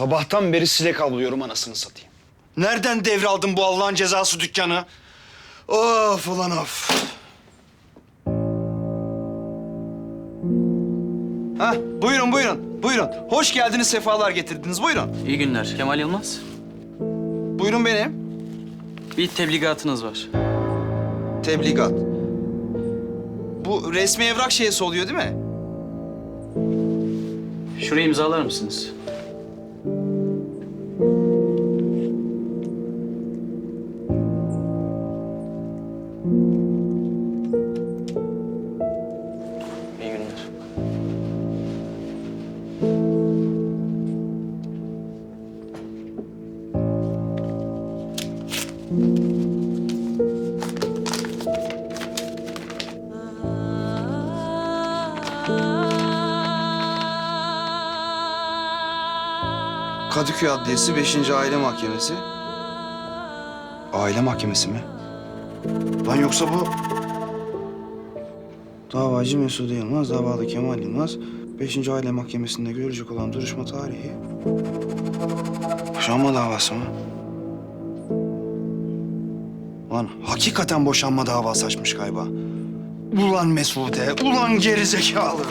Sabahtan beri silek avlıyorum anasını satayım. Nereden devraldın bu Allah'ın cezası dükkanı? Of ulan of. Hah, buyurun buyurun, buyurun. Hoş geldiniz, sefalar getirdiniz. Buyurun. İyi günler. Kemal Yılmaz. Buyurun benim. Bir tebligatınız var. Tebligat. Bu resmi evrak şeysi oluyor değil mi? Şurayı imzalar mısınız? Kadıköy Adliyesi 5. Aile Mahkemesi. Aile Mahkemesi mi? Lan yoksa bu... Davacı Mesut Yılmaz, davalı Kemal Yılmaz... 5. Aile Mahkemesi'nde görülecek olan duruşma tarihi... Boşanma davası mı? Lan hakikaten boşanma davası açmış galiba. Ulan Mesude, ulan gerizekalı.